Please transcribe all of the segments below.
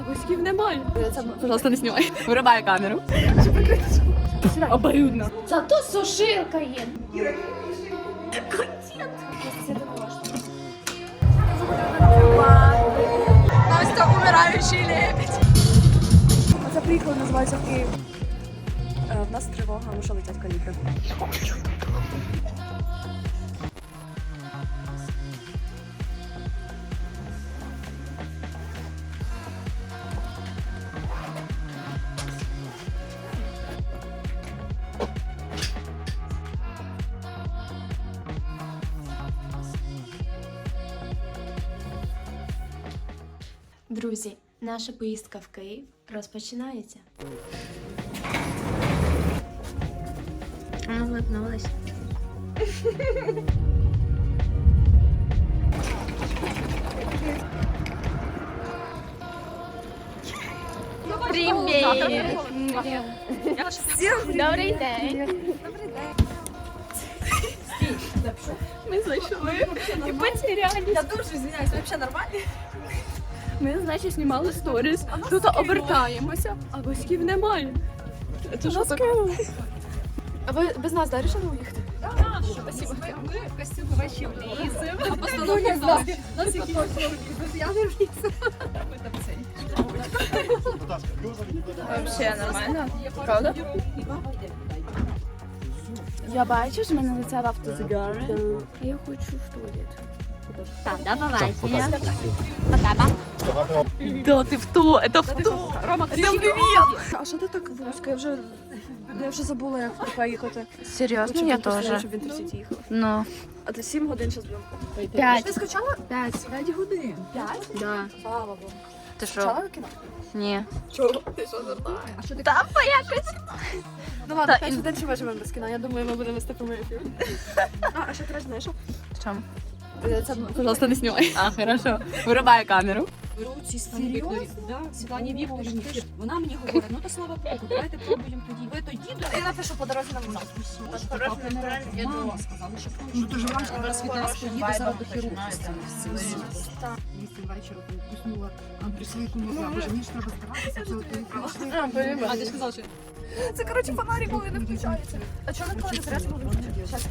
а гуськів немає. Це, пожалуйста, не знімай. Вирубай камеру. Обоюдно. Зато сушилка є. Настя, умираючий лебедь. Це приїхали, називається в Київ. Е, В нас тривога, що летять калібри. Друзі, наша поїздка в Київ розпочинається. Вона влипнулась. Привіт! Добрий день! Ми зайшли і потерялись. Я дуже звиняюсь, взагалі нормально? Ми, значить, знімали сторіс. Тут обертаємося, а гуськів немає. Це що таке? А ви без нас далі рішили уїхати? Спасибо. Ну, не знаю. Нас які я не влізу. Вообще нормально. Правда? Я бачу, що в мене лице в автозагари. Я хочу в туалет. Так, до побачення. Да, ти в то, это в то. Рома, всем привет! А що ти так вузько? Я вже, я вже забула, як туди їхати. Серйозно, я тоже. Щоб в інтерсіті їхав. Ну. А ти 7 годин зараз будемо. П'ять. Ти скачала? П'ять. 5 годин. 5? Да. Слава Богу. Ти Скачала що? кіно? Ні. Чого? Ти що зерна? А що ти? Та якось. Ну ладно, Та, 5 і- годин чи виживемо без кіно. Я думаю, ми будемо вести прямий ефір. А, а що ти знаєш? В чому? Це Пожалуйста, не знімай. А, хорошо. Вирубай камеру. Беруть серйозно? Да, Світлані Вікторівні. ти Вона мені говорить, ну то слава Богу, давайте пробуємо тоді. Ви тоді Я напишу по дорозі на вулицю. Мама сказала, що ну то ж вам зараз від нас поїде зараз до хірурга. Вісім вечора уснула Андрюсейку могла, боже, мені ж треба здаватися, це А, ти ж казав, що... Це, коротше, фонарик, коли не включається. А чого не коли зараз буде включати? Щас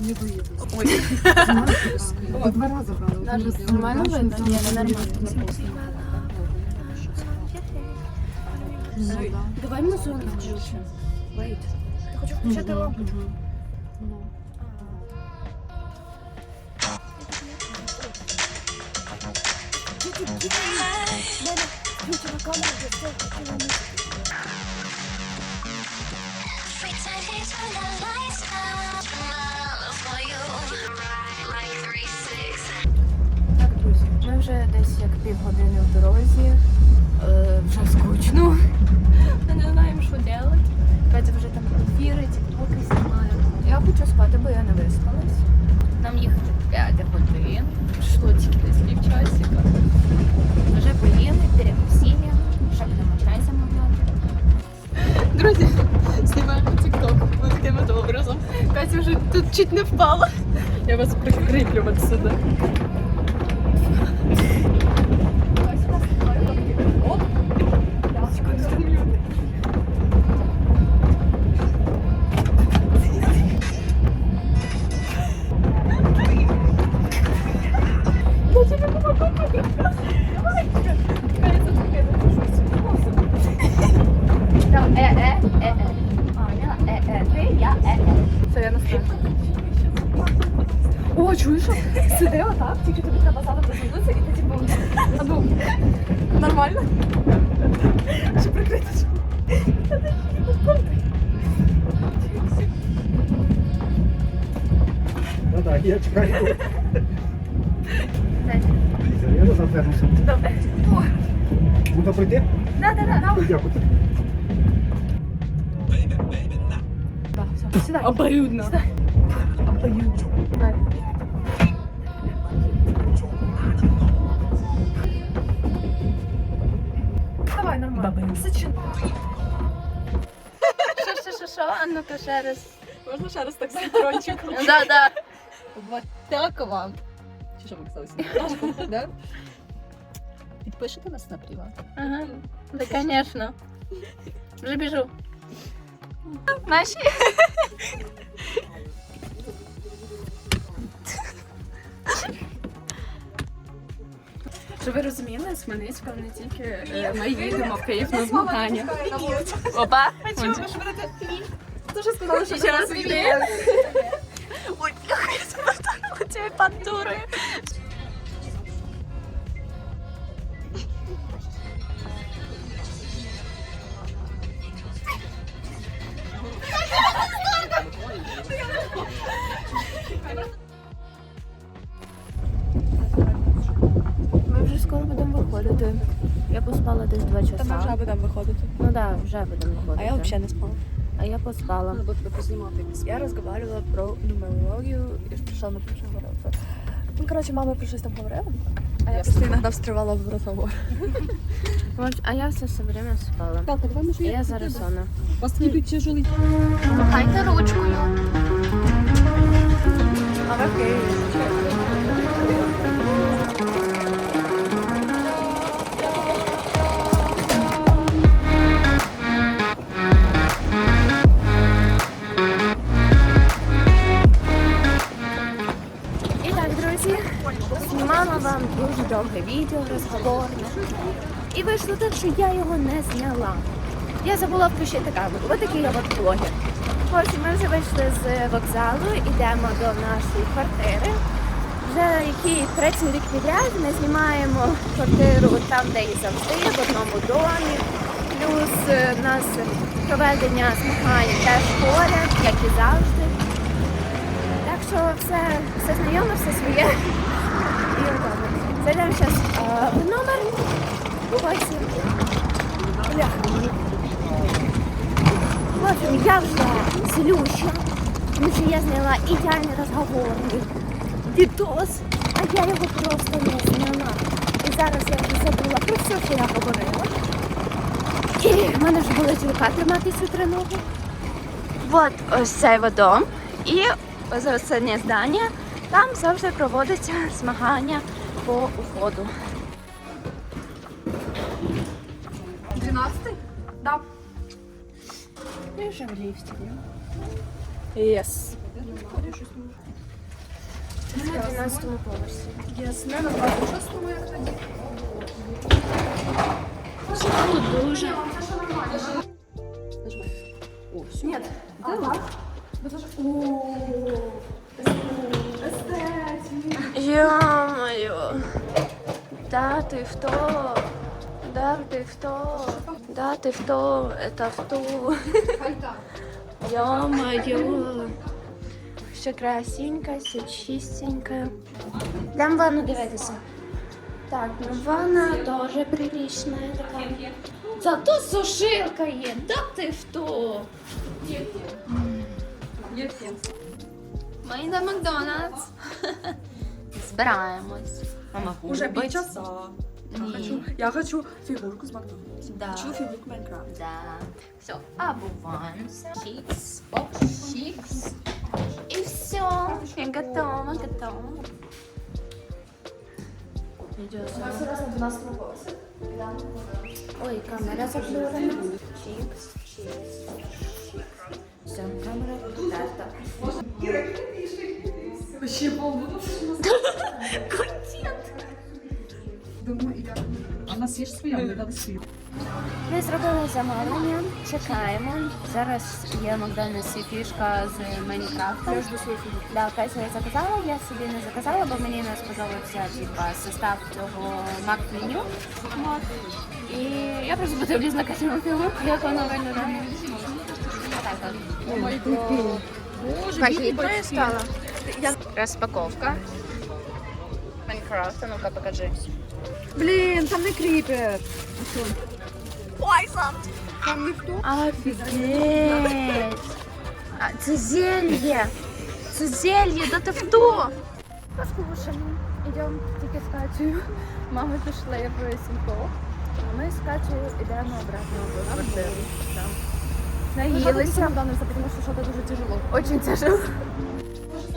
не виїду. Ой, два рази брали. Нормально видно? Ні, не нормально. Ну, да. Давай музон включимо. Я хочу включати лампу. Pretending як півгодини в дорозі. Е, вже скучно. Ми не знаємо, що робити. Катя вже там ефіри, тіктоки знімає. Я хочу спати, бо я не виспалась. Нам їхати 5 годин. Прийшло тільки десь півчасика. Вже поїли, перекусили, ще будемо чай замовляти. Друзі, знімаємо тікток. Ви таким от образом. Катя вже тут чуть не впала. Я вас прикріплю от я чекаю. Я назад вернуся. Добре. Буду прийти? Да, да, да. Дякую. Так, все, сідай. Обоюдно. Давай, нормально. Сичин. Що, що, що, що? А ну-ка ще раз. Можна ще раз так синхрончик? Да, да. Так вам. Чи що ви казали? Да? Пишете нас на приват? Ага. Да, конечно. Вже біжу. Наші. Щоб ви розуміли, з Хмельницького не тільки е, ми їдемо в Київ на змагання. Опа. Дуже сказала, що Ще раз війни. Ой, бляха, я поспала. Треба тебе познімати. Я разговаривала про нумерологию и пришла на прошлый разговор. Ну, короче, мама про щось там говорила, а я просто іноді встрівала в розговор. Вот, а я все все время спала. Так, ми І я зараз сонна. У вас такий тяжелий. Махайте ручкою. А ви в відео. І вийшло так, що я його не зняла. Я забула включити камеру. Ось такий я от блогер. Ось ми вже вийшли з вокзалу, йдемо до нашої квартири. Вже який третій рік підряд ми знімаємо квартиру там, де і завжди, в одному домі. Плюс е, в нас проведення змагань теж поряд, як і завжди. Так що все, все знайоме, все своє. І отак. Зайдемо зараз номер. Ось. В общем, я вже злюща, тому що я зняла ідеальний розговорний відос, а я його просто не зняла. І зараз я вже забула про все, що я говорила. І в мене вже болить рука тримати цю треногу. От ось цей от дом. І ось останнє здання. Там завжди проводяться змагання по уходу. Я вже в ліфті. Yes. На 12 поверсі. Yes. Не на 26-му, як тоді. Тут дуже. О, все. Нет. Да, Ё-моё. Да ты в то. Да ты в то. Да ты в то. Это в то. Ё-моё. Все красивенько, все чистенько. Дам ванну дивитися. Так, ну ванна тоже приличная такая. Зато сушилка є. Да ти в то. Ми йдемо Макдональдс. Збираємось. Мама, Уже губить. Часа. Хочу, я хочу фигурку с Макдональдс. Да. Хочу фигурку Майнкрафт. Да. Все, обуваемся. Чикс, оп, чикс. И все. Я готова, готова. Ми зараз на 12-му поверсі. Ой, камера заблюрена. Чикс, чикс. А в нас є ж своя, ми дали свій. Ми зробили замовлення, чекаємо. Зараз є Макдональдс і фішка з Майнкрафта. Да, Катя я заказала, я собі не заказала, бо мені не сподобався типа, состав цього мак-меню. От. І я просто подивлюсь на Катіну фігурку, як вона виглядає. Так от. Похитная стала. Распаковка. Майнкрафта, ну-ка покажи. Блін, там не кріпер. Ой, сам. Там не хто? Офігеть! А, це зелье! Це зелье, да ти хто? Послушаємо. Йдемо тільки з Катєю. Мами пішли в Сімко. А ми з Катєю йдемо обратно в квартиру. Наїлися. Тому що що-то дуже тяжело. Очень тяжело.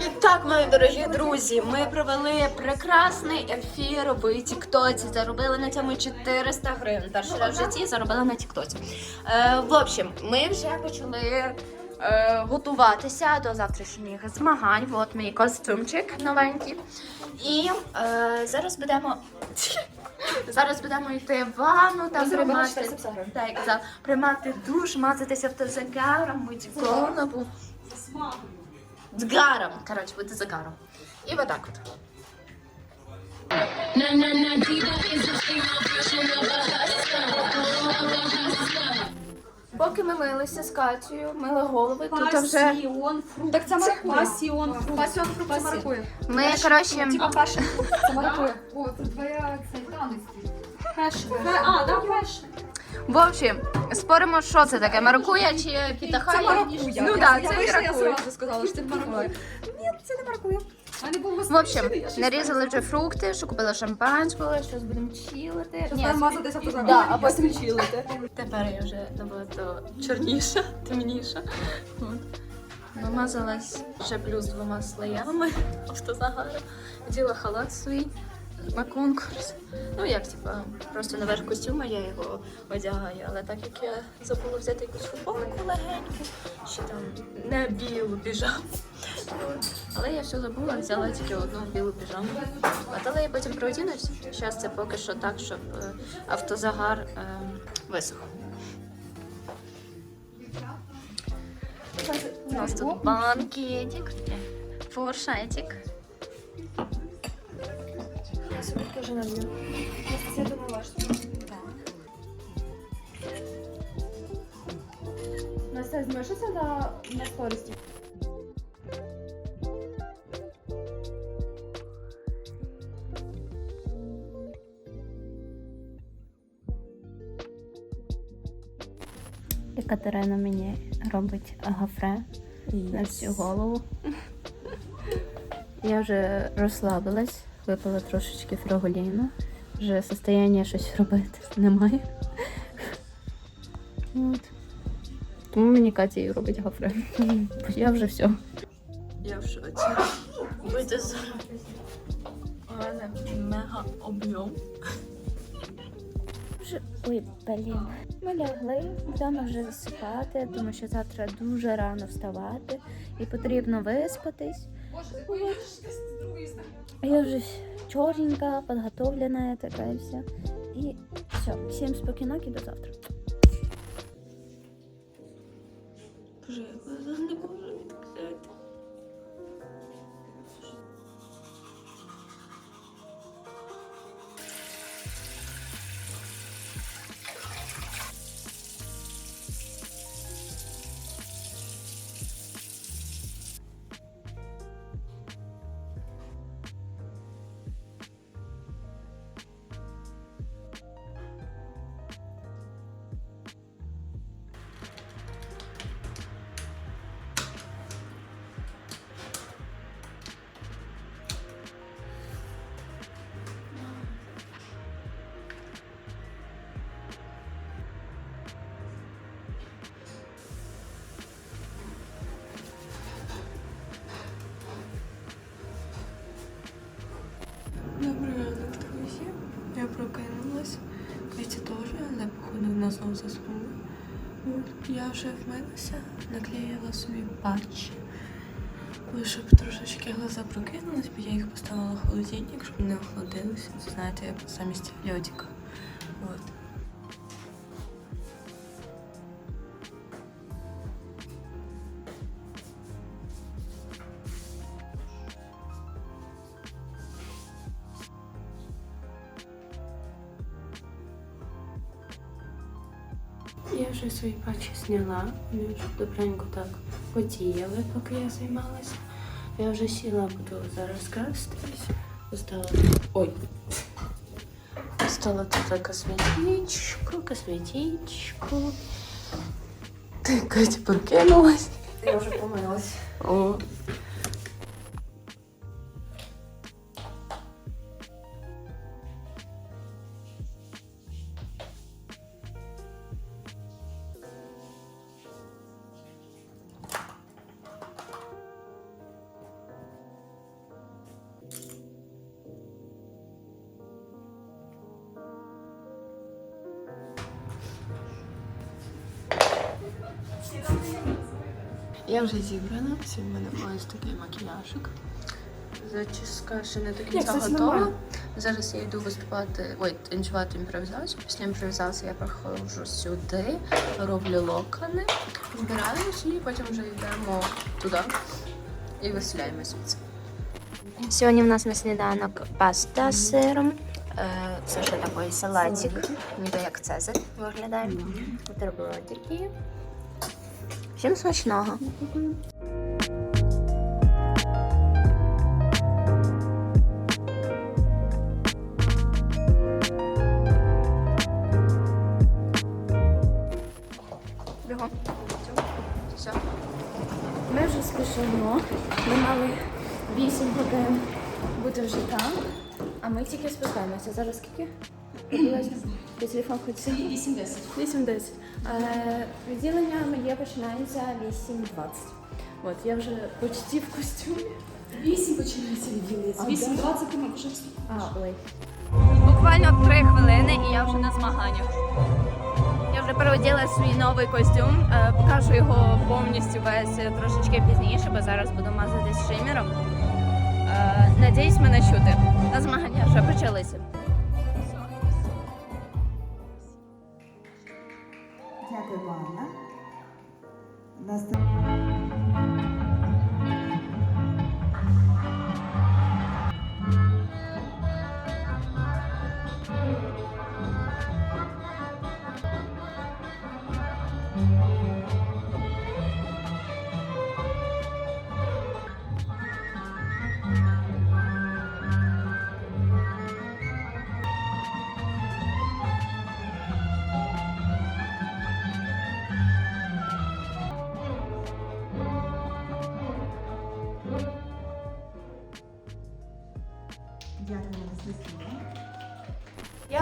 І так, мої дорогі друзі, ми провели прекрасний ефір в Тіктоці. Заробили на цьому 400 гривень. Перший раз в житті заробила на Тіктоці. Е, в общем, ми вже почали е, готуватися до завтрашніх змагань. От мій костюмчик новенький. І е, зараз будемо. Зараз будемо йти в ванну, там приймати, так, приймати душ, мазатися автозагаром, бути голову. З гаром. Коротше, бути з гаром. І отак от. Поки ми милися з Катєю, мили голови, тут вже Так це маракує. Пасіон фрукт. Пасіон фрукт це ми, коротше, Типа пашен це маракує. О, це твоя цей танець. Пешен. А, да, пешен. В общем, споримо, що це таке, маракуя чи питахая? Це маракуя. Ну так, це вийшла, Я маракуя. сказала, що це маракуя. Ні, це не маракуя. В общем, нарізали вже фрукти, що купила шампанського, зараз будемо чилити. Ні, мазатися по Да, а потім чилити. Тепер я вже набагато чорніша, темніша. От. Намазалась ще плюс двома слоями автозагару. Діла халат свій на конкурс. Ну як, типа, просто наверх костюма я його одягаю, але так як я забула взяти якусь футболку легеньку, ще там не білу піжаму. Але я все забула, взяла тільки одну білу піжаму. От, але я потім проодінусь. Зараз це поки що так, щоб е, автозагар е, висох. У нас тут банкетик, фуршетик. Я собі теж налью. Я думаю, ваш. Настя, знімеш це на, на сторісі? І Катерина мені робить гафре на всю голову. Я вже розслабилась, випила трошечки фроголіну. Вже состояння щось робити немає. От. Тому мені Катя і робить гафре. Бо Я вже все. Я в шоці. Вийти з У мене мега об'єм. Вже- Ой, блін. Ми лягли, будемо вже засипати, тому що завтра дуже рано вставати і потрібно виспатись. А Я вже чорненька, підготовлена, така і вся. І все, всім спокійок і до завтра. Боже, я глаза не вона заснула. Я вже вмилася, наклеїла собі патч. Лише Щоб трошечки глаза прокинулись, бо я їх поставила в холодильник, щоб не охладилися. Знаєте, замість льодика. Вже свої патчі зняла, вони вже добренько так подіяли, поки я займалася. Я вже сіла, буду зараз краситись. Поставила. Ой. Поставила тут косметичку, косметичку. Ти Катя прокинулась. Я вже помилась. О. Я вже зібрана. Сьогодні в мене ось такий макіяжик. Зачіска ще не до кінця готова. нормально. Зараз я йду виступати, ой, танцювати імпровізацію. Після імпровізації я приходжу сюди, роблю локони, збираюсь і потім вже йдемо туди і виселяємося звідси. Сьогодні в нас на сніданок паста з сиром. Е, Це ще такий салатик, ніби як цезарь виглядає. Бутербродики. Всім смачного. Ми вже спішимо. Ми мали 8 годин бути вже там, а ми тільки спускаємося. Зараз скільки? Приблизно. Телефон хоч 8-10. 8-10. Е, Відділення моє починається 8.20. От, я вже почти в костюмі. 8 починається відділення. 8.20 ти вже А, ой. Буквально три хвилини і я вже на змаганнях. Я вже переоділа свій новий костюм, е, покажу його повністю весь е, трошечки пізніше, бо зараз буду мазатись шимером. Е, Надіюсь, мене чути. На змагання вже почалися. Нас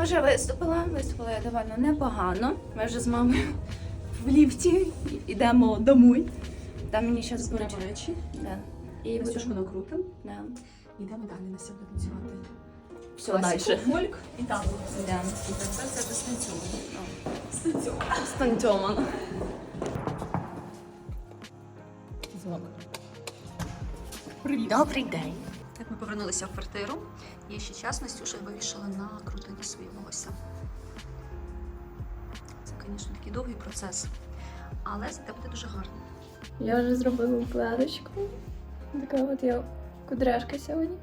вже виступила, виступила я доволі непогано. Ми вже з мамою в ліфті йдемо домой. Там мені зараз буде речі. Да. І будемо. накрутимо. Да. Йдемо далі на себе танцювати. Все далі. Фольк і танго. Да. І це все вже станцьовано. Станцьовано. Звук. Добрий день. Ми повернулися в квартиру. Є ще час, Настюша вирішила накрутити свої волосся. Це, звісно, такий довгий процес, але зате буде дуже гарно. Я вже зробила укладочку. Така от я кудряшка сьогодні.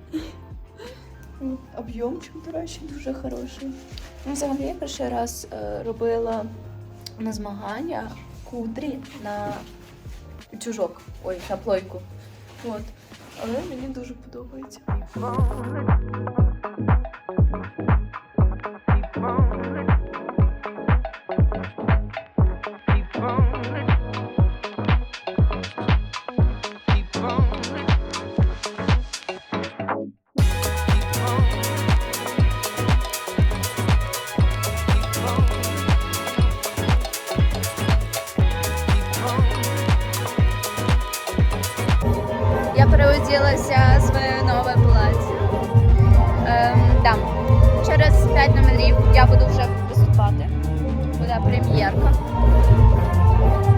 Об'ємчик, до речі, дуже хороший. Ну, взагалі, я перший раз е, робила на змагання кудрі на чужок, ой, на плойку. От. Але мені дуже подобається. Переоділася своє нове плаття. Ем, да. Через 5 номерів я буду вже виступати. Буде прем'єрка.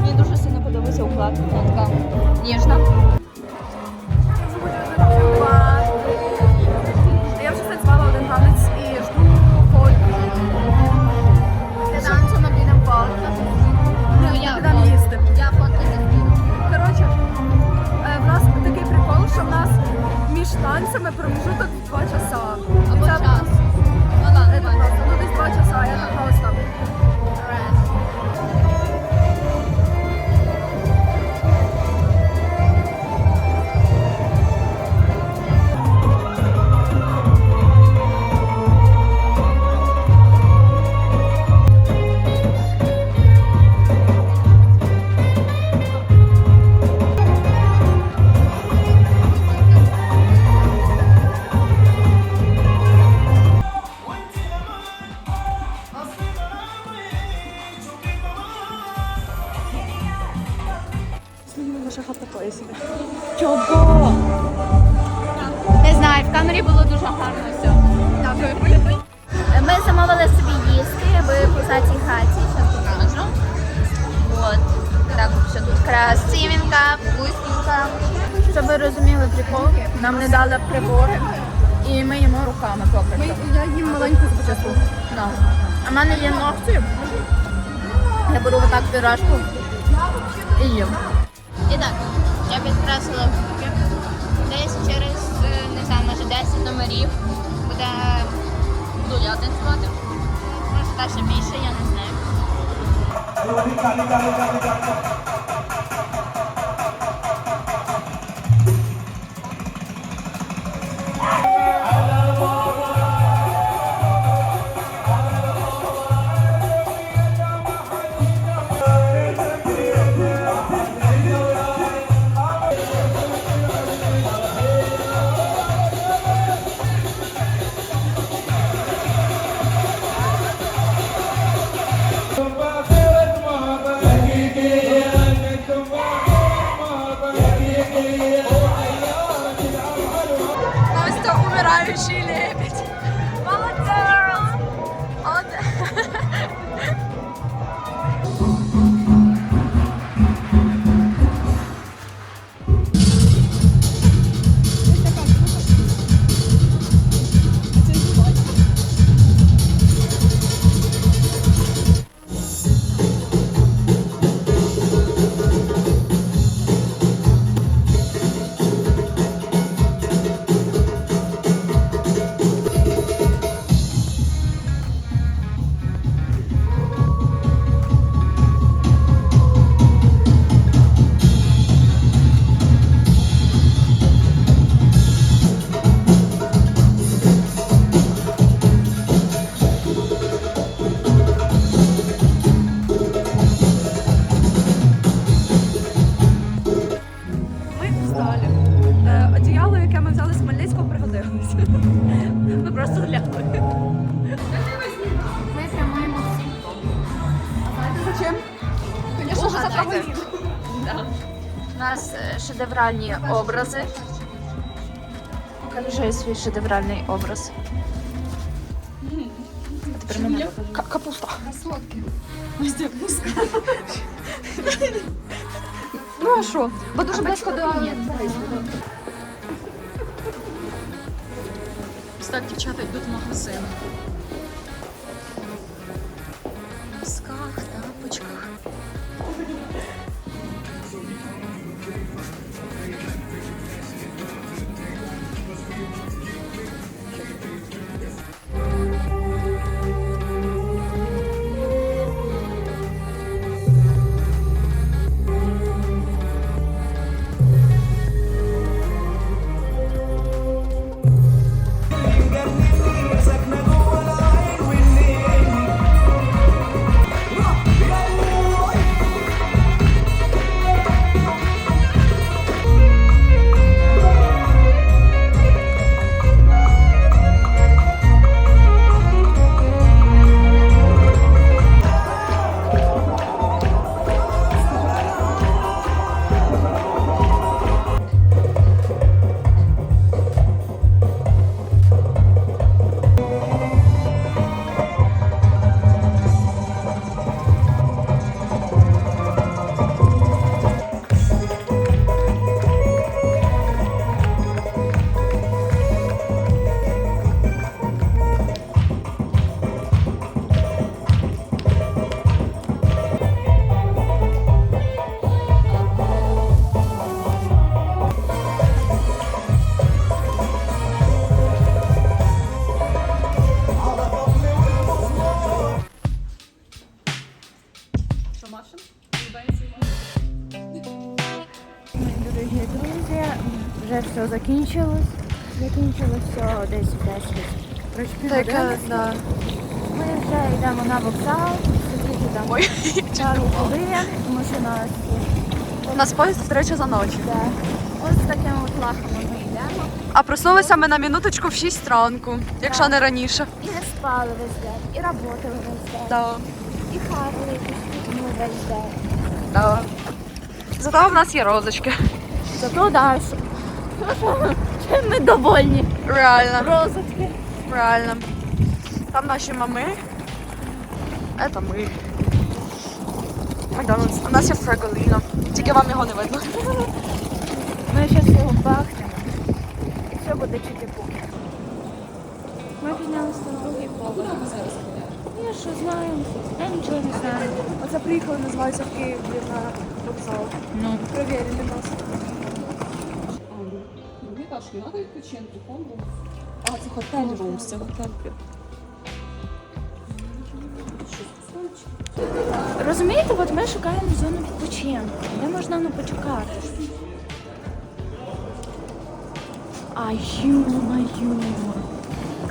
Мені дуже сильно подобається укладка, вона така ніжна. Танцями промежуток Я беру отак пірашку і їм. І так, я підкреслила кубки. Десь через, е, не знаю, може 10 номерів буде буду я танцювати. Може та ще більше, я не знаю. Настя шедевральні образи. Покажи свій шедевральний образ. А тепер мене покажи. Капуста. Ну а що? Бо дуже близько до... Так дівчата йдуть в магазин. Закінчилось. Закінчилось все десь в 10. Коротше, півгодини. да. Ми вже йдемо на вокзал, сидіти там Ой, пару хвилин, тому що нас У нас поїзд, речі, за ночі. да. ось з такими от лахами ми йдемо. А проснулися ми на минуточку в 6 ранку, якщо не раніше. І не спали весь день, і работали весь день, Да. і хавали якусь ну, весь день. Да. Зато в нас є розочки. Зато да, що- чим ми довольні. Реально, Розочки. реально. Там наші мами. Это ми. Макдональдс. У нас є Фреголіно. Тільки вам його не видно. Ми зараз його бахнемо. все буде чики-пуки. Ми піднялися на другий поверх. Я що знаю? Я нічого не знаю. Оце приїхали, називається в Київ на вокзал. Ну. Провірили нас. Не треба відпочинку, фонду. А, це готель румс, це готель. Розумієте, от ми шукаємо зону відпочинку, де можна ну, почекати. А ю-маю.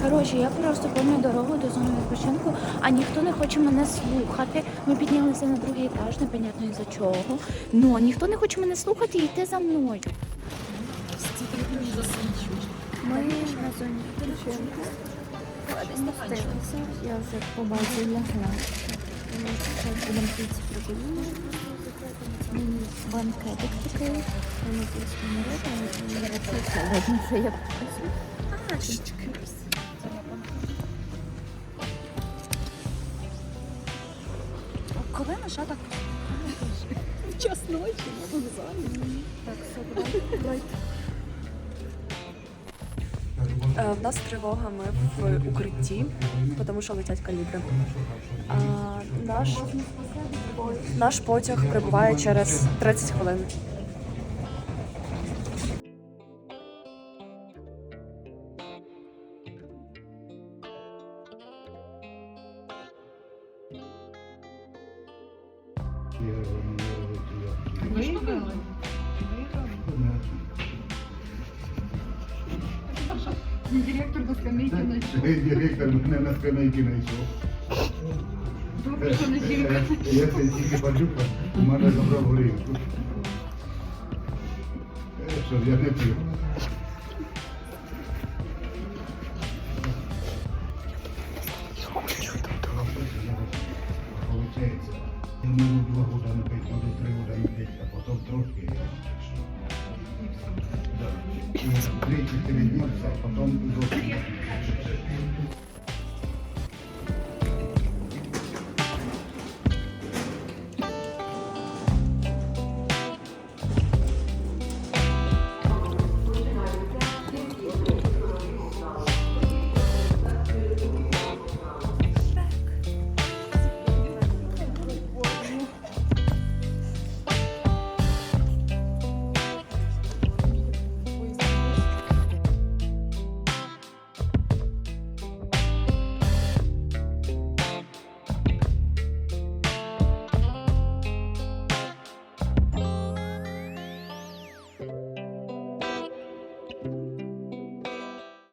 Коротше, я просто пам'ятаю дорогу до зони відпочинку, а ніхто не хоче мене слухати. Ми піднялися на другий етаж, непонятно із-за чого. Ну, ніхто не хоче мене слухати і йти за мною. Ми на зоні відпочинку. Спустилися. Я вже по базі лягла. Зараз будемо піти прогуляння. Банкетик такий. Вони тут народ, але видно, що я працюю. А, Коли на шатах? Час ночі на вокзалі. Так, все. Е, В нас тривога, ми в укритті, тому що летять калібри. А, наш, наш потяг прибуває через 30 хвилин. Я це тільки падюка, у мене забрав горілку. Е, Що, я. Я можу два года не пити, можу три года не пити, а потім трошки. Да. І Три-чотири дні, а потім зовсім